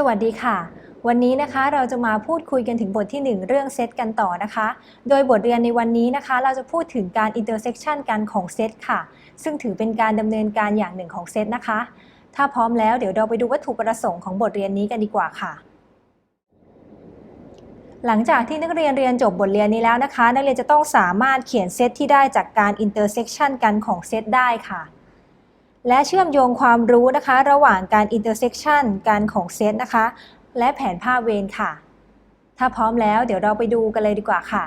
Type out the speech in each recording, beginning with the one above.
สวัสดีค่ะ วันนี้นะคะเราจะมาพูดคุยกันถึงบทที่ 1 เรื่องเซตกันต่อนะคะ โดยบทเรียนในวันนี้นะคะ เราจะพูดถึงการ intersection กันของเซตค่ะ ซึ่งถือเป็นการดำเนินการอย่างหนึ่งของเซตนะคะ ถ้าพร้อมแล้วเดี๋ยวเราไปดูวัตถุประสงค์ของบทเรียนนี้กันดีกว่าค่ะ หลังจากที่นักเรียนเรียนจบบทเรียนนี้แล้วนะคะ นักเรียนจะต้องสามารถเขียนเซตที่ได้จากการ intersection กันของเซตได้ค่ะ และเชื่อมโยงความรู้นะคะ ระหว่างการ intersection กันของเซตนะคะ และแผนภาพเวรค่ะ ถ้าพร้อมแล้วเดี๋ยวเราไปดูกันเลยดีกว่าค่ะ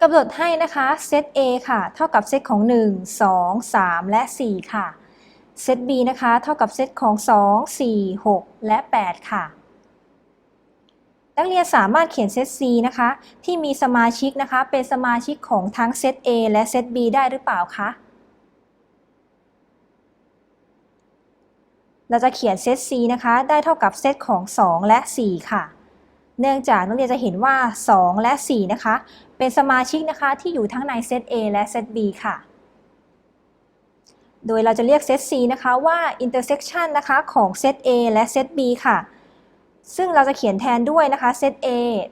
กำหนดให้นะคะเซต A ค่ะ เท่ากับเซตของ 1 2 3 และ 4 ค่ะ เซต B นะคะ เท่ากับเซตของ 2 4 6 และ 8 ค่ะ นักเรียนสามารถเขียนเซต C นะคะ ที่มีสมาชิกนะคะ เป็นสมาชิกของทั้งเซต A และเซต B ได้หรือเปล่าคะ เราจะเขียนเซต C นะคะ ได้เท่ากับเซตของ 2 และ 4 ค่ะ เนื่องจากนักเรียนจะเห็นว่า 2 และ 4 นะคะ เป็นสมาชิกนะคะที่อยู่ทั้งในเซต A และเซต B ค่ะ โดยเราจะเรียกเซต C นะคะว่า intersection นะคะของเซต A และเซต B ค่ะ ซึ่งเราจะเขียนแทนด้วยนะคะเซต A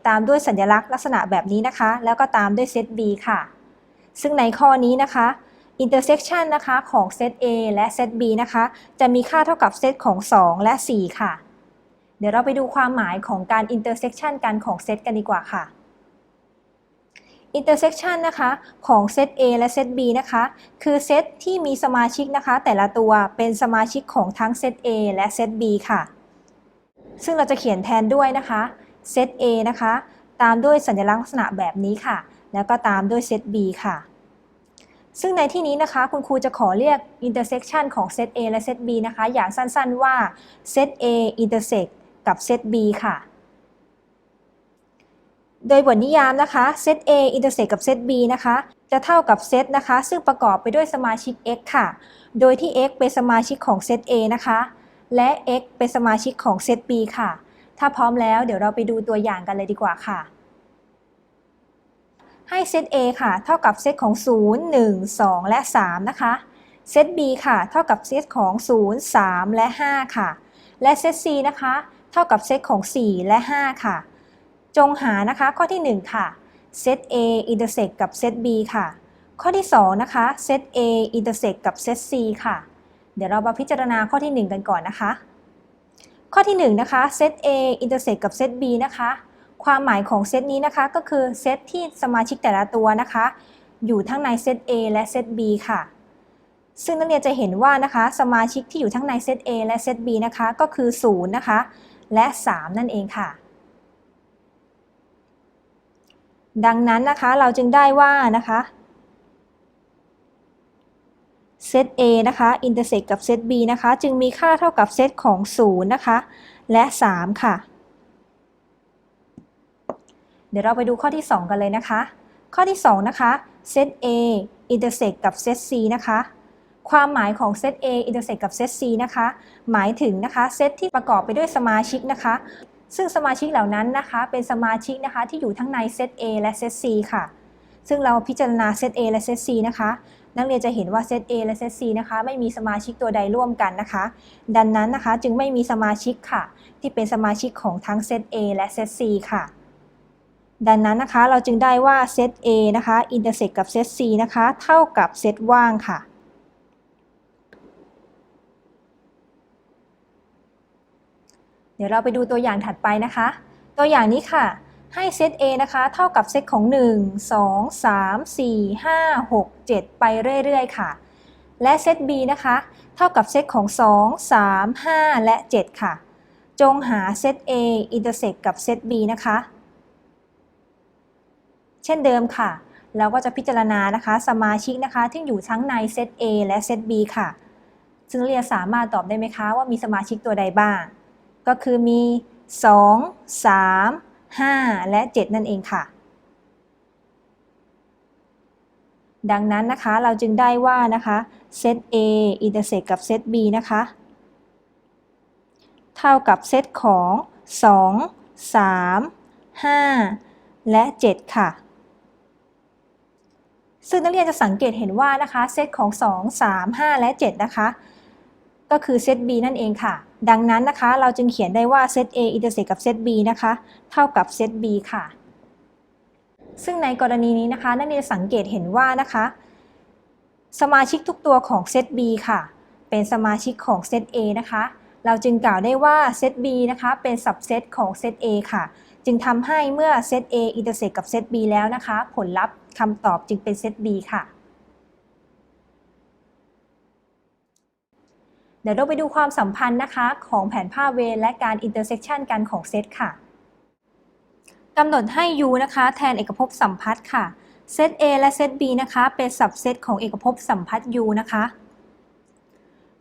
ตามด้วยสัญลักษณ์ลักษณะแบบนี้นะคะ แล้วก็ตามด้วยเซต B ค่ะ ซึ่งในข้อนี้นะคะ intersection นะคะของเซต A และเซต B นะคะ จะมีค่าเท่ากับเซตของ 2 และ 4 ค่ะ เดี๋ยวเราไปดูความหมายของการ intersection กันของเซตกันดีกว่าค่ะ intersection นะคะของเซต A และเซต B นะคะ คือเซตที่มีสมาชิกนะคะ แต่ละตัวเป็นสมาชิกของทั้งเซต A และเซต B ค่ะ ซึ่งเราจะเขียนแทนด้วยนะคะเซต A นะคะ ตามด้วยสัญลักษณ์ลักษณะแบบนี้ค่ะ แล้วก็ตามด้วยเซต B ค่ะ ซึ่งในที่นี้นะคะคุณครูจะขอเรียก intersection ของเซต A และเซต B นะคะ อย่างสั้นๆว่าเซต A intersect กับเซต B ค่ะ โดยบทนิยามนะคะเซต A intersect กับเซต B นะคะ จะเท่ากับเซตนะคะ ซึ่งประกอบไปด้วยสมาชิก x ค่ะ โดยที่ x เป็นสมาชิกของเซต A นะคะ และ x เป็นสมาชิกของเซต B ค่ะ ถ้าพร้อมแล้วเดี๋ยวเราไปดูตัวอย่างกันเลยดีกว่าค่ะ ให้เซต A ค่ะ เท่ากับเซตของ 0 1 2 และ 3 นะคะ เซต B ค่ะ เท่ากับเซตของ 0 3 และ 5 ค่ะ และเซต C นะคะ เท่ากับเซตของ 4 และ 5 ค่ะ จงหานะคะข้อที่ 1 ค่ะ เซต A intersect กับเซต B ค่ะ ข้อที่ 2 นะคะ เซต A intersect กับเซต C ค่ะ เดี๋ยวเรามาพิจารณาข้อที่ 1 กันก่อนนะคะ ข้อที่ 1 นะคะ เซต A intersect กับเซต B นะคะ ความหมายของเซตนี้นะคะก็คือเซตที่สมาชิกแต่ละตัวนะคะ อยู่ทั้งในเซต A และเซต B ค่ะ ซึ่งนักเรียนจะเห็นว่านะคะ สมาชิกที่อยู่ทั้งในเซต A และเซต B นะคะก็คือ 0 นะคะ และ 3 นั่นเองค่ะ ดังนั้นนะคะเราจึงได้ว่านะคะเซต A นะคะ intersect กับเซต B นะคะ จึงมีค่าเท่ากับเซตของ 0 นะคะ และ 3 ค่ะ เดี๋ยวเราไปดูข้อที่ 2 กันเลยนะคะ ข้อที่ 2 นะคะเซต A intersect กับเซต C นะคะ ความหมายของเซต A intersect กับเซต C นะคะ หมายถึงนะคะเซตที่ประกอบไปด้วยสมาชิกนะคะ ซึ่งสมาชิกเหล่านั้นนะคะ เป็นสมาชิกนะคะที่อยู่ทั้งในเซต A และเซต C ค่ะ ซึ่งเราพิจารณาเซต A และเซต C นะคะนักเรียนจะเห็นว่าเซต A และเซต C นะคะไม่มีสมาชิกตัวใดร่วมกันนะคะ ดังนั้นนะคะจึงไม่มีสมาชิกค่ะ ที่เป็นสมาชิกของทั้งเซต A และเซต C ค่ะ ดังนั้นนะคะเราจึงได้ว่าเซต A นะคะ intersect กับเซต C นะคะเท่ากับเซตว่างค่ะ เดี๋ยวเราไปดูตัวอย่างถัดไปนะคะ ตัวอย่างนี้ค่ะ ให้เซต A นะคะเท่ากับเซตของ 1 2 3 4 5 6 7 ไปเรื่อยๆ ค่ะ และเซต B นะคะเท่ากับเซตของ 2 3 5 และ 7 ค่ะ จงหาเซต A intersect กับเซต B นะคะ เช่นเดิมค่ะ เราก็จะพิจารณานะคะ สมาชิกนะคะที่อยู่ทั้งในเซต A และเซต B ค่ะ ซึ่งเรียนสามารถตอบได้ไหมคะว่ามีสมาชิกตัวใดบ้าง ก็คือมี 2 3 5 และ 7 นั่นเองค่ะ ดังนั้นนะคะเราจึงได้ว่านะคะเซต A intersect กับเซต B นะคะ เท่ากับเซตของ 2 3 5 และ 7 ค่ะ ซึ่งนักเรียนจะสังเกตเห็นว่านะคะเซตของ 2 3 5 และ 7 นะคะ ก็คือเซต B นั่นเองค่ะ ดังนั้นนะคะ เราจึงเขียนได้ว่าเซต A อินเตอร์เซกกับเซต B นะคะ เท่ากับเซต B ค่ะ ซึ่งในกรณีนี้นะคะ นักเรียนสังเกตเห็นว่านะคะ สมาชิกทุกตัวของเซต B ค่ะ เป็นสมาชิกของเซต A นะคะ เราจึงกล่าวได้ว่าเซต B นะคะ เป็นสับเซตของเซต A ค่ะ จึงทำให้เมื่อเซต A อินเตอร์เซกกับเซต B แล้วนะคะ ผลลัพธ์คำตอบจึงเป็นเซต B ค่ะ เดี๋ยวเราไปดูความสัมพันธ์นะคะ ของแผนภาพเวและการอินเตอร์เซกชันกันของเซตค่ะกำหนดให้ U นะคะ แทนเอกภพสัมพัทธ์ค่ะเซต A และเซต B นะคะ เป็นสับเซตของเอกภพสัมพัทธ์ U นะคะ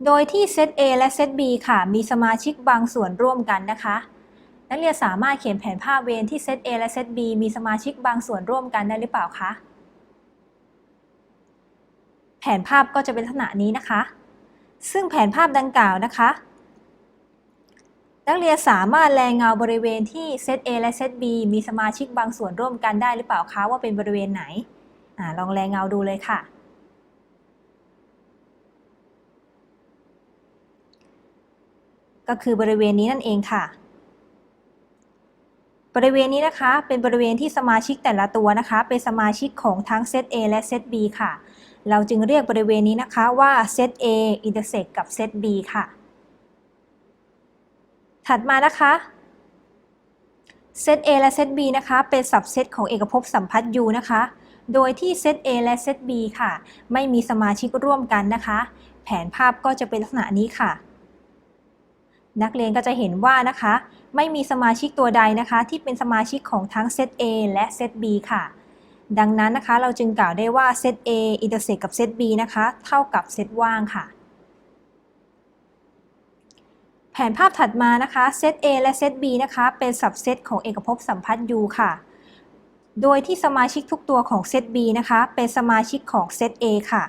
โดยที่เซต A และเซต B ค่ะ มีสมาชิกบางส่วนร่วมกันนะคะ นักเรียนสามารถเขียนแผนภาพเวรที่เซต A และเซต B มีสมาชิกบางส่วนร่วมกันได้หรือเปล่าคะ แผนภาพก็จะเป็นลักษณะนี้นะคะ ซึ่งแผนภาพดังกล่าวนะคะ นักเรียนสามารถแรงเงาบริเวณที่เซต A และเซต B มีสมาชิกบางส่วนร่วมกันได้หรือเปล่าคะว่าเป็นบริเวณไหนอลองแรงเงาดูเลยค่ะก็คือบริเวณนี้นั่นเองค่ะ บริเวณนี้นะคะเป็นบริเวณที่สมาชิกแต่ละตัวนะคะ เป็นสมาชิกของทั้งเซต A และเซต B ค่ะ เราจึงเรียกบริเวณนี้นะคะว่าเซต A อินเตอร์เซกกับเซต B ค่ะ ถัดมานะคะเซต A และเซต B นะคะ เป็นสับเซตของเอกภพสัมพัทธ์ U นะคะ โดยที่เซต A และเซต B ค่ะ ไม่มีสมาชิกร่วมกันนะคะ แผนภาพก็จะเป็นลักษณะนี้ค่ะ นักเรียนก็จะเห็นว่านะคะ ไม่มีสมาชิกตัวใดนะคะ ที่เป็นสมาชิกของทั้งเซต A และเซต B ค่ะ ดังนั้นนะคะ เราจึงกล่าวได้ว่าเซต A อินเตอร์เซกกับเซต B นะคะ เท่ากับเซตว่างค่ะ แผนภาพถัดมานะคะเซต A และเซต B นะคะ เป็นสับเซตของเอกภพสัมพัทธ์ U ค่ะ โดยที่สมาชิกทุกตัวของเซต B นะคะ เป็นสมาชิกของเซต A ค่ะ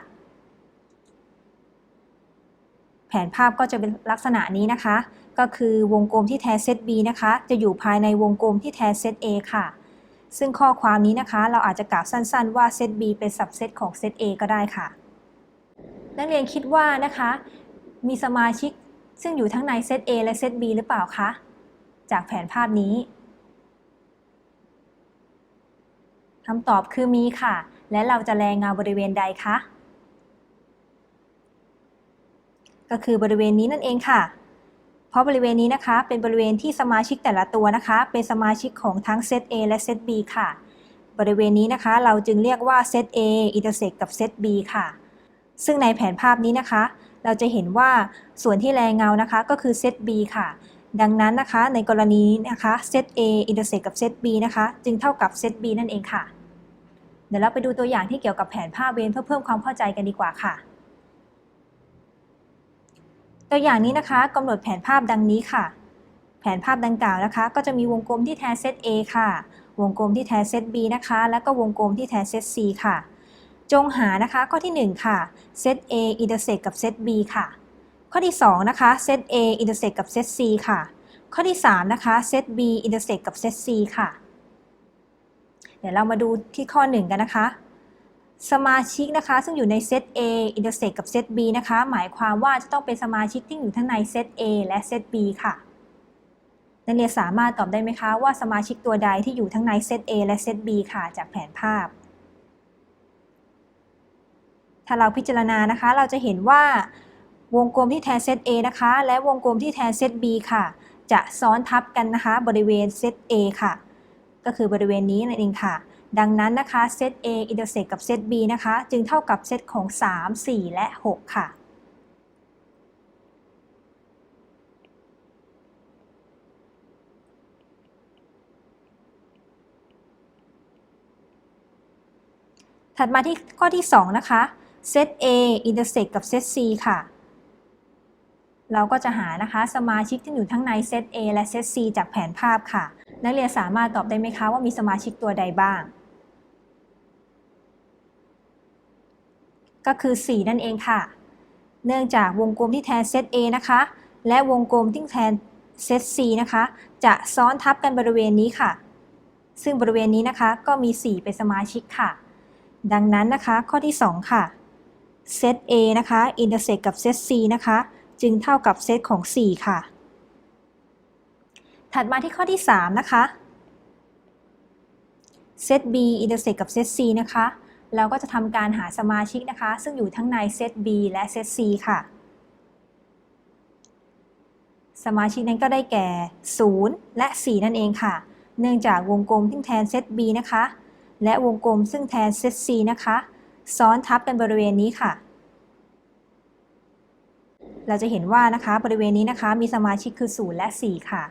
แผนภาพก็จะเป็นลักษณะนี้นะคะ ก็คือวงกลมที่แทนเซต B นะคะ จะอยู่ภายในวงกลมที่แทนเซต A ค่ะ ซึ่งข้อความนี้นะคะ เราอาจจะกล่าวสั้นๆ ว่าเซต B เป็นสับเซตของเซต A ก็ได้ค่ะ นักเรียนคิดว่านะคะ มีสมาชิกซึ่งอยู่ทั้งในเซต A และเซต B หรือเปล่าคะ จากแผนภาพนี้คำตอบคือมีค่ะ และเราจะแรงเงาบริเวณใดคะ ก็คือบริเวณนี้นั่นเองค่ะ เพราะบริเวณนี้นะคะ เป็นบริเวณที่สมาชิกแต่ละตัวนะคะ เป็นสมาชิกของทั้งเซต A และเซต B ค่ะ บริเวณนี้นะคะ เราจึงเรียกว่าเซต A อินเตอร์เซกกับเซต B ค่ะ ซึ่งในแผนภาพนี้นะคะ เราจะเห็นว่าส่วนที่แรงเงานะคะก็คือเซต B ค่ะ ดังนั้นนะคะในกรณีนะคะเซต A อินเตอร์เซกกับเซต B นะคะ จึงเท่ากับเซต B นั่นเองค่ะเดี๋ยวเราไปดูตัวอย่างที่เกี่ยวกับแผนภาพเวรเพื่อเพิ่มความเข้าใจกันดีกว่าค่ะ ตัวอย่างนี้นะคะกำหนดแผนภาพดังนี้ค่ะ แผนภาพดังกล่าวนะคะ ก็จะมีวงกลมที่แทนเซต A ค่ะ วงกลมที่แทนเซต B นะคะ แล้วก็วงกลมที่แทนเซต C ค่ะ จงหานะคะข้อที่ 1 ค่ะเซต A อินเตอร์เซกกับเซต B ค่ะ ข้อที่ 2 นะคะเซต A อินเตอร์เซกกับเซต C ค่ะ ข้อที่ 3 นะคะเซต B อินเตอร์เซกกับเซต C ค่ะ เดี๋ยวเรามาดูที่ข้อ 1 กันนะคะ สมาชิกนะคะ ซึ่งอยู่ในเซต A อินเตอร์เซกกับเซต B นะคะ หมายความว่าจะต้องเป็นสมาชิกที่อยู่ทั้งในเซต A และเซต B ค่ะนักเรียนสามารถตอบได้ไหมคะว่าสมาชิกตัวใดที่อยู่ทั้งในเซต A และเซต B ค่ะ จากแผนภาพ ถ้าเราพิจารณานะคะ เราจะเห็นว่าวงกลมที่แทนเซต A นะคะ และวงกลมที่แทนเซต B ค่ะ จะซ้อนทับกันนะคะ บริเวณเซต A ค่ะ ก็คือบริเวณนี้นั่นเองค่ะ ดังนั้นนะคะเซต A อินเตอร์เซกกับเซต B นะคะ จึงเท่ากับเซตของ 3 4 และ 6 ค่ะ ถัดมาที่ข้อที่ 2 นะคะเซต A อินเตอร์เซกกับเซต C ค่ะเราก็จะหานะคะสมาชิกที่อยู่ทั้งในเซต A และเซต C จากแผนภาพค่ะ นักเรียนสามารถตอบได้ไหมคะว่ามีสมาชิกตัวใดบ้าง ก็คือ 4 นั่นเองค่ะ เนื่องจากวงกลมที่แทนเซต A นะคะ และวงกลมที่แทนเซต C นะคะ จะซ้อนทับกันบริเวณนี้ค่ะ ซึ่งบริเวณนี้นะคะก็มี 4 เป็นสมาชิกค่ะ ดังนั้นนะคะข้อที่ 2 ค่ะ เซต A นะคะอินเตอร์เซกกับเซต C นะคะ จึงเท่ากับเซตของ 4 ค่ะ ถัดมาที่ข้อที่ 3 นะคะ เซต B อินเตอร์เซกกับเซต C นะคะ เราก็จะทำการหาสมาชิกนะคะ ซึ่งอยู่ทั้งในเซต B และเซต C ค่ะ สมาชิกนั้นก็ได้แก่ 0 และ 4 นั่นเองค่ะ เนื่องจากวงกลมที่แทนเซต B นะคะ และวงกลมซึ่งแทนเซต C นะคะ ซ้อนทับกันบริเวณนี้ค่ะ เราจะเห็นว่านะคะบริเวณนี้นะคะมีสมาชิกคือ 0 และ 4 ค่ะ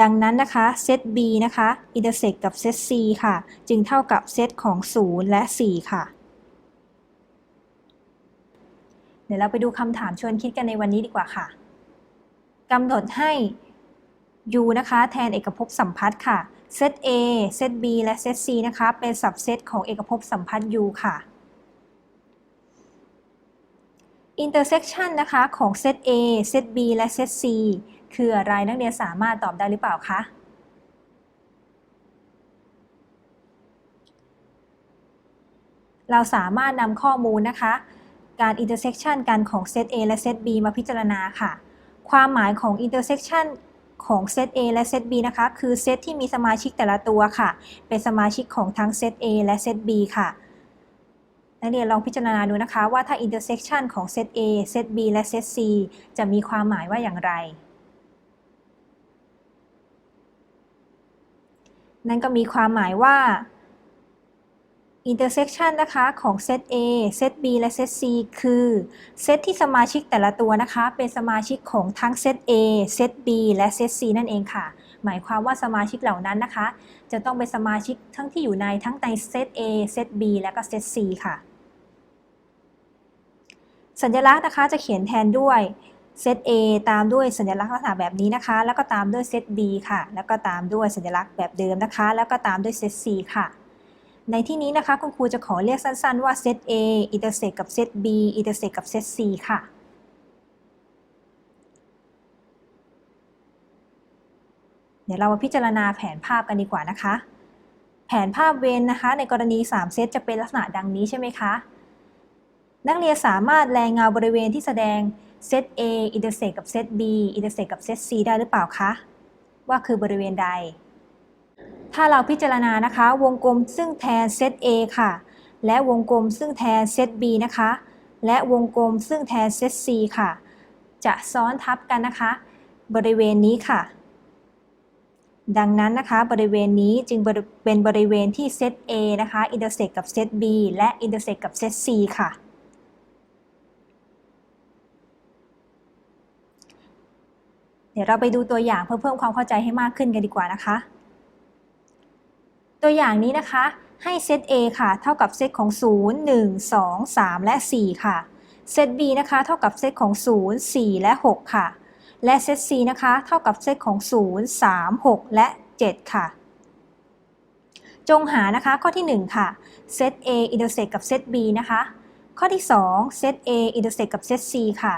ดังนั้นนะคะเซต B นะคะอินเตอร์เซกกับเซต C ค่ะ จึงเท่ากับเซตของ 0 และ 4 ค่ะ เดี๋ยวเราไปดูคำถามชวนคิดกันในวันนี้ดีกว่าค่ะกำหนดให้ u นะคะแทนเอกภพสัมพัทธ์ค่ะเซต A เซต B และเซต C นะคะ เป็นสับเซตของเอกภพสัมพัทธ์ u ค่ะ intersection นะคะของเซต A เซต B และเซต C คืออะไรนักเรียนสามารถตอบได้หรือเปล่าคะเราสามารถนำข้อมูลนะคะ การ intersection กันของเซต A และเซต B มาพิจารณาค่ะ ความหมายของ intersection ของเซต A และเซต B นะคะ คือเซตที่มีสมาชิกแต่ละตัวค่ะ เป็นสมาชิกของทั้งเซต A และเซต B ค่ะนักเรียนลองพิจารณาดูนะคะว่าถ้า intersection ของเซต A เซต B และเซต C จะมีความหมายว่าอย่างไร นั่นก็มีความหมายว่า intersection นะคะของเซต A เซต B และเซต C คือเซตที่สมาชิกแต่ละตัวนะคะ เป็นสมาชิกของทั้งเซต A เซต B และเซต C นั่นเองค่ะ หมายความว่าสมาชิกเหล่านั้นนะคะ จะต้องเป็นสมาชิกทั้งที่อยู่ในทั้งในเซต A เซต B และก็เซต C ค่ะ สัญลักษณ์นะคะจะเขียนแทนด้วย เซต A ตามด้วยสัญลักษณ์ลักษณะแบบนี้นะคะ แล้วก็ตามด้วยเซต B ค่ะ แล้วก็ตามด้วยสัญลักษณ์แบบเดิมนะคะ แล้วก็ตามด้วยเซต C ค่ะ ในที่นี้นะคะคุณครูจะขอเรียกสั้นๆว่าเซต A อินเตอร์เซกกับเซต B อินเตอร์เซกกับเซต C ค่ะเดี๋ยวเรามาพิจารณาแผนภาพกันดีกว่านะคะ แผนภาพเวนนะคะ ในกรณี 3 เซตจะเป็นลักษณะดังนี้ใช่ไหมคะ นักเรียนสามารถแรงเงาบริเวณที่แสดง เซต A อินเตอร์เซกกับเซต B อินเตอร์เซกกับเซต C ได้หรือเปล่าคะ ว่าคือบริเวณใด ถ้าเราพิจารณานะคะ วงกลมซึ่งแทนเซต A ค่ะ และวงกลมซึ่งแทนเซต B นะคะ และวงกลมซึ่งแทนเซต C ค่ะ จะซ้อนทับกันนะคะ บริเวณนี้ค่ะ ดังนั้นนะคะ บริเวณนี้จึงเป็นบริเวณที่เซต A นะคะอินเตอร์เซกกับเซต B และอินเตอร์เซกกับเซต C ค่ะ ดี๋ยวเราไปดูตัวอย่างเพื่อเพิ่มความเข้าใจให้มากขึ้นกันดีกว่านะคะ ตัวอย่างนี้นะคะ ให้เซต A ค่ะ เท่ากับเซตของ 0 1 2 3 และ 4 ค่ะ เซต B นะคะ เท่ากับเซตของ 0 4 และ 6 ค่ะ และเซต C นะคะ เท่ากับเซตของ 0 3 6 และ 7 ค่ะ จงหานะคะข้อที่ 1 ค่ะ เซต A อินเตอร์เซกกับเซต B นะคะ ข้อที่ 2 เซต A อินเตอร์เซกกับเซต C ค่ะ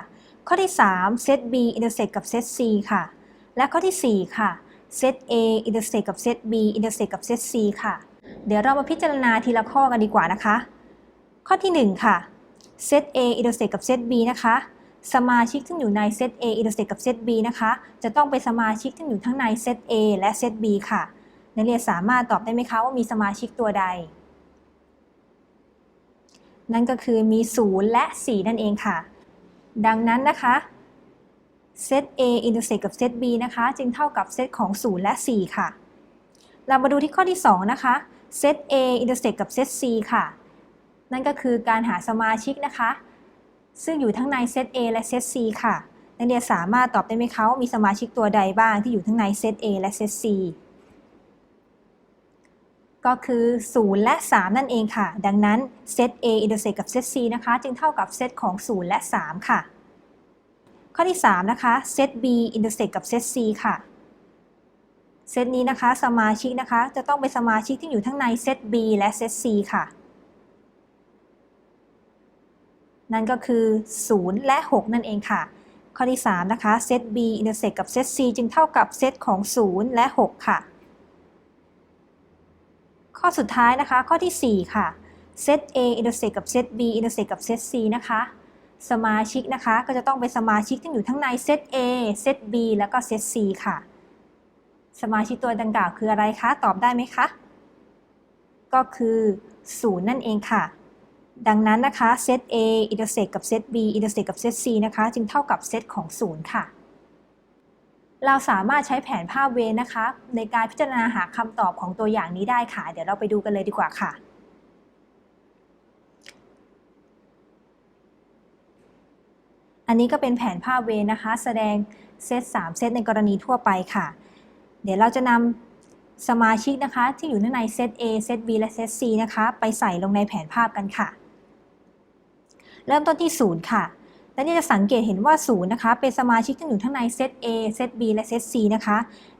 ข้อที่ 3 เซต B อินเตอร์เซกกับเซต C ค่ะ และข้อที่ 4 ค่ะเซต A อินเตอร์เซกกับเซต B อินเตอร์เซกกับเซต C ค่ะ เดี๋ยวเรามาพิจารณาทีละข้อกันดีกว่านะคะ ข้อที่ 1 ค่ะเซต A อินเตอร์เซกกับเซต B นะคะสมาชิกที่อยู่ในเซต A อินเตอร์เซกกับเซต B นะคะ จะต้องเป็นสมาชิกที่อยู่ทั้งในเซต A และเซต B ค่ะ นักเรียนสามารถตอบได้ไหมคะว่ามีสมาชิกตัวใด นั่นก็คือมี 0 และ 4 นั่นเองค่ะ ดังนั้นนะคะเซต A อินเตอร์เซกกับเซต B นะคะ จึงเท่ากับเซตของ 0 และ 4 ค่ะ เรามาดูที่ข้อที่ 2 นะคะเซต A อินเตอร์เซกกับเซต C ค่ะ นั่นก็คือการหาสมาชิกนะคะ ซึ่งอยู่ทั้งในเซต A และเซต C ค่ะนักเรียนสามารถตอบได้ไหมคะว่ามีสมาชิกตัวใดบ้างที่อยู่ทั้งในเซต A และเซต C ก็คือ 0 และ 3 นั่นเองค่ะ ดังนั้นเซต A อินเตอร์เซกกับเซต C นะคะ จึงเท่ากับเซตของ 0 และ 3 ค่ะ ข้อที่ 3 นะคะเซต B อินเตอร์เซกกับเซต C ค่ะเซตนี้นะคะ สมาชิกนะคะ จะต้องเป็นสมาชิกที่อยู่ทั้งในเซต B และเซต C ค่ะ นั่นก็คือ 0 และ 6 นั่นเองค่ะ ข้อที่ 3 นะคะเซต B อินเตอร์เซกกับเซต C จึงเท่ากับเซตของ 0 และ 6 ค่ะ ข้อสุดท้ายนะคะ ข้อที่ 4 ค่ะเซต A อินเตอร์เซกกับเซต B อินเตอร์เซกกับเซต C นะคะ สมาชิกนะคะก็จะต้องเป็นสมาชิกที่อยู่ทั้งในเซต A เซต B แล้วก็เซต C ค่ะ สมาชิกตัวดังกล่าวคืออะไรคะ ตอบได้ไหมคะ ก็คือ0นั่นเองค่ะ ดังนั้นนะคะเซต A อินเตอร์เซกกับเซต B อินเตอร์เซกกับเซต C นะคะ จึงเท่ากับเซตของ 0 ค่ะ เราสามารถใช้แผนภาพเวนะคะ ในการพิจารณาหาคำตอบของตัวอย่างนี้ได้ค่ะ เดี๋ยวเราไปดูกันเลยดีกว่าค่ะอันนี้ก็เป็นแผนภาพเวนะคะ แสดงเซต3เซตในกรณีทั่วไปค่ะ เดี๋ยวเราจะนำสมาชิกนะคะ ที่อยู่ในเซต A เซต B และเซต C นะคะ ไปใส่ลงในแผนภาพกันค่ะ เริ่มต้นที่ 0 ค่ะ และนี่จะสังเกตเห็นว่า0นะคะ เป็นสมาชิกที่อยู่ทั้งในเซต A เซต B และเซต C นะคะ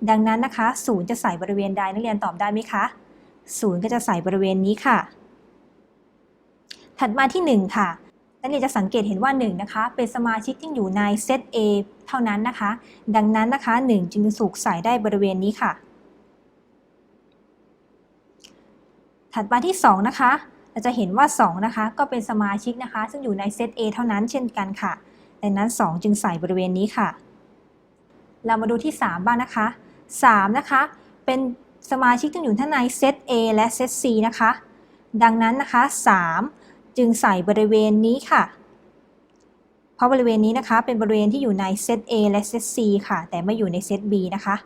ดังนั้นนะคะ0จะใส่บริเวณใดนักเรียนตอบได้ไหมคะ0ก็จะใส่บริเวณนี้ค่ะ ถัดมาที่ 1 ค่ะนักเรียนจะสังเกตเห็นว่า1นะคะ เป็นสมาชิกที่อยู่ในเซต A เท่านั้นนะคะ ดังนั้นนะคะ 1 จึงถูกใส่ได้บริเวณนี้ค่ะ ถัดมาที่ 2 นะคะ เราจะเห็นว่า 2 นะคะ ก็เป็นสมาชิกนะคะ ซึ่งอยู่ในเซต A เท่านั้นเช่นกันค่ะ ดังนั้น 2 จึงใส่บริเวณนี้ค่ะ เรามาดูที่ 3 บ้างนะคะ 3 นะคะ เป็นสมาชิกที่อยู่ทั้งในเซต A และเซต C นะคะ ดังนั้นนะคะ 3 จึงใส่บริเวณนี้ค่ะ เพราะบริเวณนี้นะคะ เป็นบริเวณที่อยู่ในเซต A และเซต C ค่ะ แต่ไม่อยู่ในเซต B นะคะ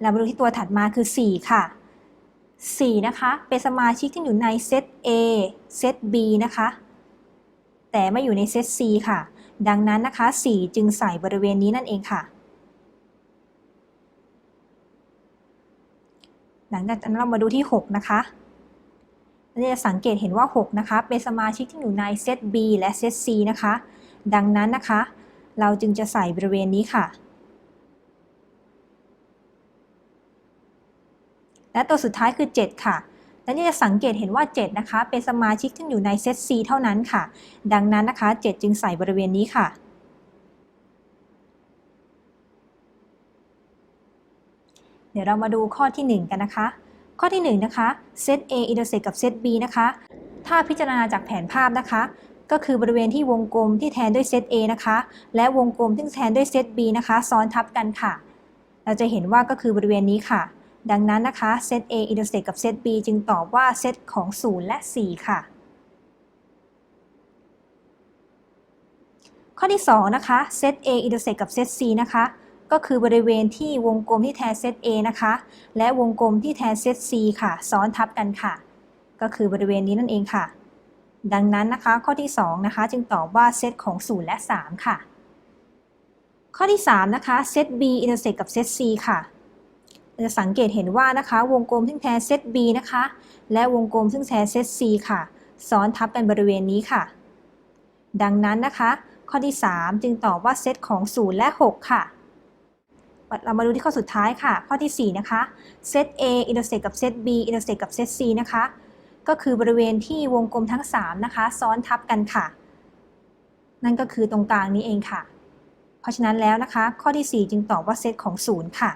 เรามาดูที่ตัวถัดมาคือ 4 ค่ะ 4 นะคะ เป็นสมาชิกที่อยู่ในเซต A เซต B นะคะ แต่ไม่อยู่ในเซต C ค่ะ ดังนั้นนะคะ 4 จึงใส่บริเวณนี้นั่นเองค่ะ หลังจากนั้นเรามาดูที่ 6 นะคะเราจะสังเกตเห็นว่า 6 นะคะ เป็นสมาชิกที่อยู่ในเซต B และเซต C นะคะ ดังนั้นนะคะ เราจึงจะใส่บริเวณนี้ค่ะ และตัวสุดท้ายคือ 7 ค่ะ และนี่จะสังเกตเห็นว่า 7 นะคะ เป็นสมาชิกที่อยู่ในเซต C เท่านั้นค่ะ ดังนั้นนะคะ 7 จึงใส่บริเวณนี้ค่ะ เดี๋ยวเรามาดูข้อที่ 1 กันนะคะ ข้อที่ 1 นะคะเซต A อินเตอร์เซกกับเซต B นะคะ ถ้าพิจารณาจากแผนภาพนะคะก็คือบริเวณที่วงกลมที่แทนด้วยเซต A นะคะ และวงกลมที่แทนด้วยเซต B นะคะ ซ้อนทับกันค่ะ เราจะเห็นว่าก็คือบริเวณนี้ค่ะ ดังนั้นนะคะเซต A อินเตอร์เซกกับเซต B จึงตอบว่าเซตของ 0 และ 4 ค่ะ ข้อที่ 2 นะคะเซต A อินเตอร์เซกกับเซต C นะคะ ก็คือบริเวณที่วงกลมที่แทนเซต A นะคะ และวงกลมที่แทนเซต C ค่ะ ซ้อนทับกันค่ะ ก็คือบริเวณนี้นั่นเองค่ะ ดังนั้นนะคะข้อที่ 2 นะคะ จึงตอบว่าเซตของ 0 และ 3 ค่ะ ข้อที่ 3 นะคะเซต B อินเตอร์เซกกับเซต C ค่ะ จะสังเกตเห็นว่านะคะ วงกลมซึ่งแทนเซต B นะคะ และวงกลมซึ่งแทนเซต C ค่ะ ซ้อนทับกันบริเวณนี้ค่ะ ดังนั้นนะคะ ข้อที่ 3 จึงตอบว่าเซตของ 0 และ 6 ค่ะ เรามาดูที่ข้อสุดท้ายค่ะ ข้อที่ 4 นะคะเซต A อินเตอร์เซกกับเซต B อินเตอร์เซกกับเซต C นะคะ ก็คือบริเวณที่วงกลมทั้ง 3 นะคะ ซ้อนทับกันค่ะ นั่นก็คือตรงกลางนี้เองค่ะ เพราะฉะนั้นแล้วนะคะ ข้อที่ 4 จึงตอบว่าเซตของ 0 ค่ะ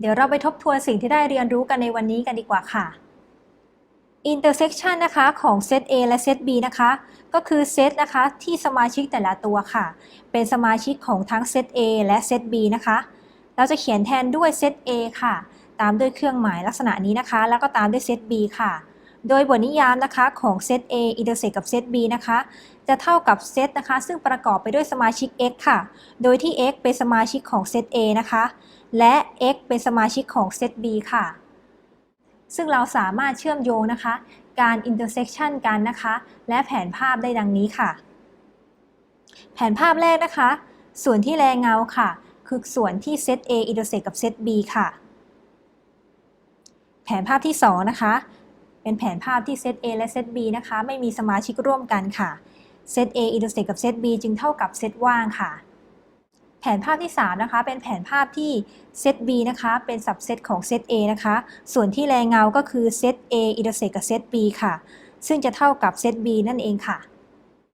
เดี๋ยวเราไปทบทวนสิ่งที่ได้เรียนรู้กันในวันนี้กันดีกว่าค่ะ intersection นะคะของเซต A และเซต B นะคะ ก็คือเซตนะคะที่สมาชิกแต่ละตัวค่ะ เป็นสมาชิกของทั้งเซต A และเซต B นะคะ เราจะเขียนแทนด้วยเซต A ค่ะ ตามด้วยเครื่องหมายลักษณะนี้นะคะ แล้วก็ตามด้วยเซต B ค่ะ โดยบทนิยามนะคะของเซต A อินเตอร์เซกกับเซต B นะคะ จะเท่ากับเซตนะคะ ซึ่งประกอบไปด้วยสมาชิก x ค่ะ โดยที่ x เป็นสมาชิกของเซต A นะคะ และ x เป็นสมาชิกของเซต B ค่ะ ซึ่งเราสามารถเชื่อมโยงนะคะ การ intersection กันนะคะ และแผนภาพได้ดังนี้ค่ะ แผนภาพแรกนะคะ ส่วนที่แรงเงาค่ะ คือส่วนที่เซต A intersect กับเซต B ค่ะ แผนภาพที่ 2 นะคะ เป็นแผนภาพที่เซต A และเซต B นะคะ ไม่มีสมาชิกร่วมกันค่ะ เซต A intersect กับเซต B จึงเท่ากับเซตว่างค่ะ แผนภาพที่ 3 นะคะ เป็นแผนภาพที่เซต B นะคะ เป็นสับเซตของเซต A นะคะ ส่วนที่แรงเงาก็คือเซต A intersect กับเซต B ค่ะ ซึ่งจะเท่ากับเซต B นั่นเองค่ะ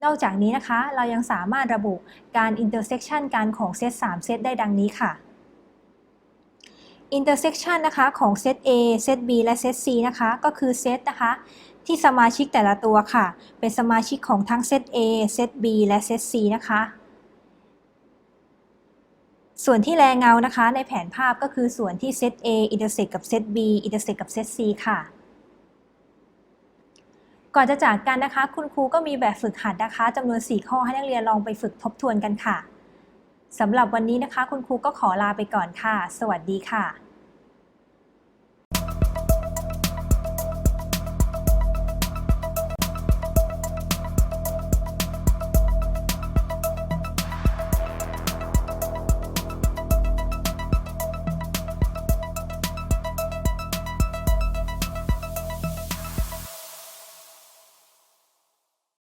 นอกจากนี้นะคะ เรายังสามารถระบุการ intersection กันของเซต3เซตได้ดังนี้ค่ะ intersection นะคะของเซต A เซต B และเซต C นะคะ ก็คือเซตนะคะที่สมาชิกแต่ละตัวค่ะ เป็นสมาชิกของทั้งเซต A เซต B และเซต C นะคะ ส่วนที่แลเงานะคะ ในแผนภาพก็คือส่วนที่เซต A อินเตอร์เซกกับเซต B อินเตอร์เซกกับเซต C ค่ะ ก่อนจะจากกันนะคะ คุณครูก็มีแบบฝึกหัดนะคะจำนวน 4 ข้อให้นักเรียนลองไปฝึกทบทวนกันค่ะสำหรับวันนี้นะคะ คุณครูก็ขอลาไปก่อนค่ะ สวัสดีค่ะ